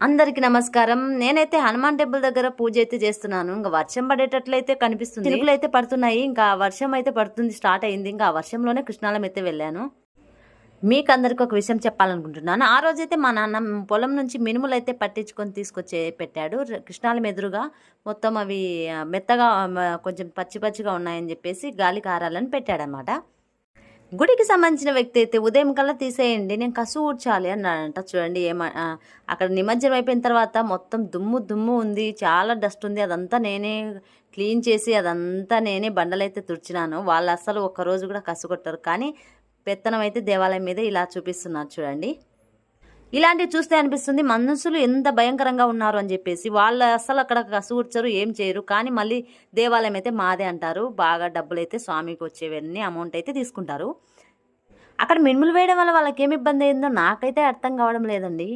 అందరికి నమస్కారం. నేనైతే హనుమాన్ టెంపుల్ దగ్గర పూజ అయితే చేస్తున్నాను. ఇంకా వర్షం పడేటట్లయితే కనిపిస్తుంది. చినుకులు అయితే పడుతున్నాయి. ఇంకా వర్షం అయితే పడుతుంది. స్టార్ట్ అయింది. ఇంకా ఆ వర్షంలోనే కృష్ణాలం అయితే వెళ్ళాను. మీకు అందరికి ఒక విషయం చెప్పాలనుకుంటున్నాను. ఆ రోజైతే మా నాన్న పొలం నుంచి మినుములు అయితే పట్టించుకొని తీసుకొచ్చి పెట్టాడు. కృష్ణాలం ఎదురుగా మొత్తం అవి మెత్తగా కొంచెం పచ్చి పచ్చిగా ఉన్నాయని చెప్పేసి గాలి కారాలని పెట్టాడనమాట గుడికి సంబంధించిన వ్యక్తి అయితే ఉదయం కల్లా తీసేయండి నేను కసు ఊడ్చాలి అన్నాడంట. చూడండి ఏమ అక్కడ నిమజ్జనం అయిపోయిన తర్వాత మొత్తం దుమ్ము దుమ్ము ఉంది చాలా డస్ట్ ఉంది అదంతా నేనే క్లీన్ చేసి అదంతా నేనే బండలైతే తుడిచినాను. వాళ్ళు అస్సలు ఒక్క రోజు కూడా కసు కొట్టరు. కానీ పెత్తనం అయితే దేవాలయం మీద ఇలా చూపిస్తున్నారు చూడండి. ఇలాంటివి చూస్తే అనిపిస్తుంది మనుషులు ఎంత భయంకరంగా ఉన్నారు అని చెప్పేసి. వాళ్ళు అసలు అక్కడ కసుగుర్చరు ఏం చేయరు. కానీ మళ్ళీ దేవాలయం అయితే మాదే అంటారు. బాగా డబ్బులు అయితే స్వామికి వచ్చేవన్నీ అమౌంట్ అయితే తీసుకుంటారు. అక్కడ మినుములు వేయడం వల్ల వాళ్ళకి ఏమి ఇబ్బంది అయిందో నాకైతే అర్థం కావడం లేదండి.